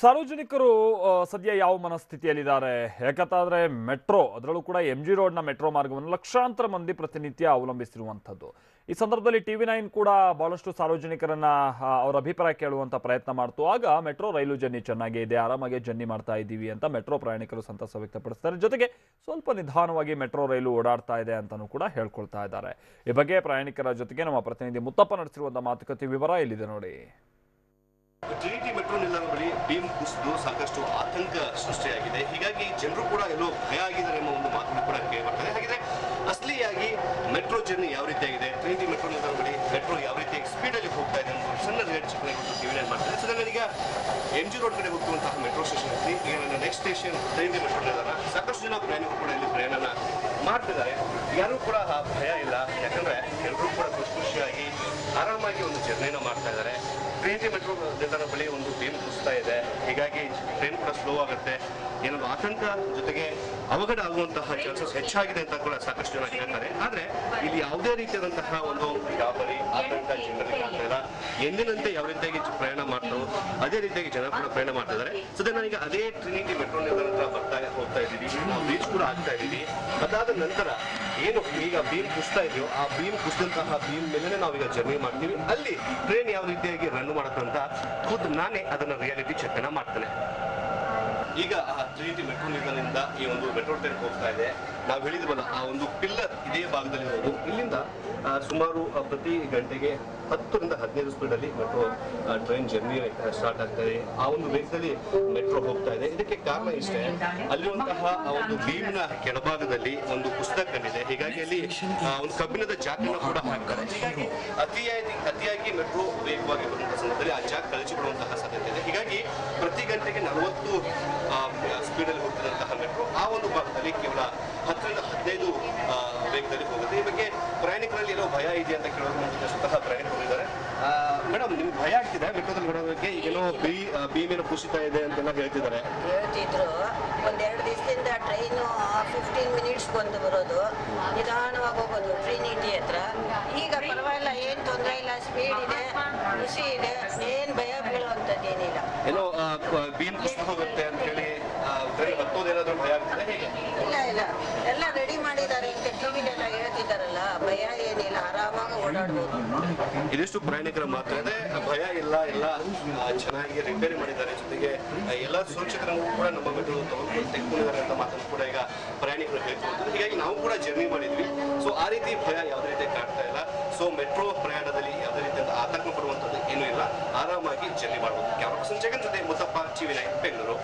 ಸಾರ್ವಜನಿಕರು ಸದ್ಯ ಯಾವ ಮನಸ್ಥಿತಿಯಲ್ಲಿದ್ದಾರೆ? ಯಾಕಂತಾದ್ರೆ ಮೆಟ್ರೋ, ಅದರಲ್ಲೂ ಕೂಡ ಎಂ ಜಿ ರೋಡ್ನ ಮೆಟ್ರೋ ಮಾರ್ಗವನ್ನು ಲಕ್ಷಾಂತರ ಮಂದಿ ಪ್ರತಿನಿತ್ಯ ಅವಲಂಬಿಸಿರುವಂಥದ್ದು. ಈ ಸಂದರ್ಭದಲ್ಲಿ ಟಿವಿ ನೈನ್ ಕೂಡ ಬಹಳಷ್ಟು ಸಾರ್ವಜನಿಕರನ್ನ ಅವರ ಅಭಿಪ್ರಾಯ ಕೇಳುವಂತ ಪ್ರಯತ್ನ ಮಾಡ್ತು. ಆಗ ಮೆಟ್ರೋ ರೈಲು ಜರ್ನಿ ಚೆನ್ನಾಗೇ ಇದೆ, ಆರಾಮಾಗಿ ಜರ್ನಿ ಮಾಡ್ತಾ ಇದ್ದೀವಿ ಅಂತ ಮೆಟ್ರೋ ಪ್ರಯಾಣಿಕರು ಸಂತಸ ವ್ಯಕ್ತಪಡಿಸ್ತಾರೆ. ಜೊತೆಗೆ ಸ್ವಲ್ಪ ನಿಧಾನವಾಗಿ ಮೆಟ್ರೋ ರೈಲು ಓಡಾಡ್ತಾ ಇದೆ ಅಂತಾನೂ ಕೂಡ ಹೇಳ್ಕೊಳ್ತಾ ಇದ್ದಾರೆ. ಈ ಬಗ್ಗೆ ಪ್ರಯಾಣಿಕರ ಜೊತೆಗೆ ನಮ್ಮ ಪ್ರತಿನಿಧಿ ಮುತ್ತಪ್ಪ ನಡೆಸಿರುವಂತಹ ಮಾತುಕತೆ ವಿವರ ಇಲ್ಲಿದೆ ನೋಡಿ. ಟ್ರಿನಿಟಿ ಮೆಟ್ರೋ ನಿಲ್ದಾಣ ಬಳಿ ಭೀಮ್ ಕುಸಿದು ಸಾಕಷ್ಟು ಆತಂಕ ಸೃಷ್ಟಿಯಾಗಿದೆ. ಹೀಗಾಗಿ ಜನರು ಕೂಡ ಎಲ್ಲೋ ಭಯ ಆಗಿದ್ದಾರೆ ಎಂಬ ಒಂದು ಮಾತನ್ನು ಕೂಡ ಕೇಳಿ ಬರ್ತದೆ ಹಾಗಿದ್ರೆ ಅಸಲಿಯಾಗಿ ಮೆಟ್ರೋ ಜರ್ನಿ ಯಾವ ರೀತಿಯಾಗಿದೆ? ಟ್ರಿನಿಟಿ ಮೆಟ್ರೋ ನಿಲ್ದಾಣ ಬಳಿ ಮೆಟ್ರೋ ಯಾವ ರೀತಿ ಸ್ಪೀಡಲ್ಲಿ ಹೋಗ್ತಾ ಇದೆ ಅನ್ನೋ ಸಣ್ಣ ರೇಟ್ ಚಿಕ್ಕ ಟಿವಿ ಮಾಡ್ತಾರೆ. ಸೊ ನನಗೀಗ ಎಂ ಜಿ ರೋಡ್ ಕಡೆ ಹೋಗುವಂತಹ ಮೆಟ್ರೋ ಸ್ಟೇಷನ್ ಅಲ್ಲಿ ಈಗ ನನ್ನ ನೆಕ್ಸ್ಟ್ ಸ್ಟೇಷನ್ ಟ್ರಿನಿಟಿ ಮೆಟ್ರೋ ನಿಲ್ದಾಣ. ಸಾಕಷ್ಟು ಜನ ಪ್ರಯಾಣಿಕರು ಕೂಡ ಇಲ್ಲಿ ಪ್ರಯಾಣನ ಮಾಡ್ತಿದ್ದಾರೆ. ಯಾರೂ ಕೂಡ ಭಯ ಇಲ್ಲ. ಯಾಕಂದ್ರೆ ಎಲ್ಲರೂ ಕೂಡ ಖುಷಿ ಖುಷಿಯಾಗಿ ಆರಾಮಾಗಿ ಒಂದು ಜರ್ನಿನ ಮಾಡ್ತಾ ಇದ್ದಾರೆ. ಟ್ರೈನ್ ಮೆಟ್ರೋ ನಿಲ್ದಾಣ ಬಳಿ ಒಂದು ಟ್ರೈನ್ ಕುಸ್ತಾ ಇದೆ. ಹೀಗಾಗಿ ಸ್ಲೋ ಆಗುತ್ತೆ ಏನೊಂದು ಆತಂಕ ಜೊತೆಗೆ ಅವಘಡ ಆಗುವಂತಹ ಚಾನ್ಸಸ್ ಹೆಚ್ಚಾಗಿದೆ ಅಂತ ಕೂಡ ಸಾಕಷ್ಟು ಜನ ಹೇಳ್ತಾರೆ. ಆದ್ರೆ ಇಲ್ಲಿ ಯಾವುದೇ ರೀತಿಯಾದಂತಹ ಒಂದು ಗಾಬರಿ, ಆತಂಕ ಜನರಿಗೆ ಆಗ್ತಾ ಇಲ್ಲ. ಎಂದಿನಂತೆ ಯಾವ ರೀತಿಯಾಗಿ ಪ್ರಯಾಣ ಮಾಡ್ತಾರೋ ಅದೇ ರೀತಿಯಾಗಿ ಜನ ಕೂಡ ಪ್ರಯಾಣ ಮಾಡ್ತಾ ಇದ್ದಾರೆ. ಸದ್ಯ ನಾನೀಗ ಅದೇ ಟ್ರಿನಿಟಿ ಮೆಟ್ರೋ ನಿಲ್ದಾಣ ಬರ್ತಾ ಹೋಗ್ತಾ ಇದ್ದೀವಿ. ನಾವು ರೀಚ್ ಕೂಡ ಆಗ್ತಾ ಇದ್ದೀವಿ. ಅದಾದ ನಂತರ ಏನು ಈಗ ಬೀಮ್ ಕುಸ್ತಾ ಇದೆಯೋ, ಆ ಬೀಮ್ ಕುಸಿದಂತಹ ಬೀಮ್ ಮೇಲೆ ನಾವೀಗ ಜರ್ನಿ ಮಾಡ್ತೀವಿ. ಅಲ್ಲಿ ಟ್ರೈನ್ ಯಾವ ರೀತಿಯಾಗಿ ರನ್ ಮಾಡುತ್ತಂತ, ಖುದ್ ನಾನೇ ಅದನ್ನ ರಿಯಾಲಿಟಿ ಚೆಕ್ ಅನ್ನ ಮಾಡ್ತೇನೆ. ಈಗ ಆ ಟ್ರಿನಿಟಿ ಮೆಟ್ರೋ ನಿಲ್ದಾಣದಿಂದ ಈ ಒಂದು ಮೆಟ್ರೋ ಟ್ರೈನ್ ಹೋಗ್ತಾ ಇದೆ. ನಾವು ಹೇಳಿದ್ವಲ್ಲ ಆ ಒಂದು ಪಿಲ್ಲರ್ ಇದೇ ಭಾಗದಲ್ಲಿ ಇರೋದು. ಇಲ್ಲಿಂದ ಸುಮಾರು ಪ್ರತಿ ಗಂಟೆಗೆ ಹತ್ತರಿಂದ ಹದಿನೈದು ಸ್ಪೀಡಲ್ಲಿ ಮೆಟ್ರೋ ಟ್ರೈನ್ ಜರ್ನಿ ಸ್ಟಾರ್ಟ್ ಆಗ್ತಾ ಇದೆ. ಆ ಒಂದು ವೇಗದಲ್ಲಿ ಮೆಟ್ರೋ ಹೋಗ್ತಾ ಇದೆ. ಇದಕ್ಕೆ ಕಾರಣ ಇಷ್ಟೇ, ಅಲ್ಲಿರುವಂತಹ ಆ ಒಂದು ಬೀಮ್ನ ಕೆಳಭಾಗದಲ್ಲಿ ಒಂದು ಪುಸ್ತಕ ಕಂಡಿದೆ. ಹೀಗಾಗಿ ಅಲ್ಲಿ ಒಂದು ಕಬ್ಬಿಣದ ಜಾಕನ್ನು ಕೂಡ ಹಾಕ್ತಾರೆ. ಅತಿಯಾಗಿ ಅತಿಯಾಗಿ ಮೆಟ್ರೋ ವೇಗವಾಗಿ ಬರುವಂತಹ ಸಂದರ್ಭದಲ್ಲಿ ಆ ಜಾಕ್ ಕಳಚಿಕೊಳ್ಳುವಂತಹ ಹೀಗಾಗಿ ಪ್ರತಿ ಗಂಟೆಗೆ ನಲವತ್ತು ಸ್ಪೀಡಲ್ಲಿ ಹೋಗ್ತಿದ್ದಂತಹ ಮೆಟ್ರೋ ಆ ಒಂದು ಭಾಗದಲ್ಲಿ ಕೇವಲ ಹತ್ತರಿಂದ ಹದಿನೈದು ವೇಗದಲ್ಲಿ ಹೋಗುತ್ತೆ. ಈ ಬಗ್ಗೆ ಪ್ರಯಾಣಿಕರಲ್ಲಿ ಏನೋ ಭಯ ಇದೆ ಅಂತ ಕೇಳೋದು ಸ್ವತಃ ಪ್ರಯಾಣಿಕರು ಇದ್ದಾರೆ. ಮೇಡಮ್, ನಿಮ್ಗೆ ಭಯ ಆಗ್ತಿದೆ? ಮೆಟ್ರೋದಲ್ಲಿ ಬರೋದಕ್ಕೆ ಏನೋ ಬಿ ಬೀಮೇನೋ ಕುಸಿತಾ ಇದೆ ಅಂತೆಲ್ಲ ಹೇಳ್ತಿದ್ದಾರೆ. ಹೇಳ್ತಿದ್ರು. ಒಂದೆರಡು ದಿವಸದಿಂದ ಟ್ರೈನು ಫಿಫ್ಟೀನ್ ಮಿನಿಟ್ಸ್ ಬಂದು ಬರೋದು. ನಿಧಾನವಾಗಿ ಹೋಗೋದು. ಟ್ರಿನಿಟಿ ಹತ್ರ. ಈಗ ಪರವಾಗಿಲ್ಲ, ಏನು ತೊಂದರೆ ಇಲ್ಲ. ಸ್ಪೀಡ್ ಇದೆ. ಖುಷಿ ಇದೆ ಏನು ಭಯ ಬೀಳುವಂಥದ್ದು ಏನಿಲ್ಲ ಏನೋ ಕುಸಿದು ಹೋಗುತ್ತೆ ಅಂತ ಹೇಳಿ ಟ್ರೈನ್ ಹತ್ತೋದೇನಾದ್ರೂ ಭಯ ಆಗ್ತದೆ ಹೇಗೆ? ಇಲ್ಲ ಇಲ್ಲ. ಎಲ್ಲ ರೆಡಿ ಮಾಡಿದ್ದಾರೆ. ಅಂತ ಟಿವಿಲೆಲ್ಲ ಹೇಳ್ತಿದ್ದಾರಲ್ಲ ಭಯ ಏನಿಲ್ಲ. ಆರಾಮಾಗಿ ಓಡಾಡ್ಬೋದು. ಇದಿಷ್ಟು ಪ್ರಯಾಣಿಕರ ಮಾತ್ರ ಇದೆ ಭಯ ಇಲ್ಲ ಎಲ್ಲ ಚೆನ್ನಾಗಿ ರಿಪೇರಿ ಮಾಡಿದ್ದಾರೆ. ಜೊತೆಗೆ ಎಲ್ಲ ಸುರಕ್ಷಿತರನ್ನು ಕೂಡ ನಮ್ಮ ಬಿಟ್ಟು ತಗೊಂಡು ತೆಗೆದುಕೊಂಡಿದ್ದಾರೆ ಅಂತ ಮಾತನ್ನು ಕೂಡ ಈಗ ಪ್ರಯಾಣಿಕರು ಹೇಳ್ಬೋದು ಹೀಗಾಗಿ ನಾವು ಕೂಡ ಜರ್ನಿ ಮಾಡಿದ್ವಿ. ಸೊ ಆ ರೀತಿ ಭಯ ಯಾವುದೇ ರೀತಿ ಕಾಡ್ತಾ ಇಲ್ಲ. ಸೊ ಮೆಟ್ರೋ ಪ್ರಯಾಣದಲ್ಲಿ ಆರಾಮಾಗಿ ಜರ್ನಿ ಮಾಡಬಹುದು ಕ್ಯಾಮರಾ ಪರ್ಸನ್ ಜಗನ್ ಜೊತೆ ಮುತ್ತಪ್ಪ ಟಿವಿ ನೈನ್ ಬೆಂಗಳೂರು.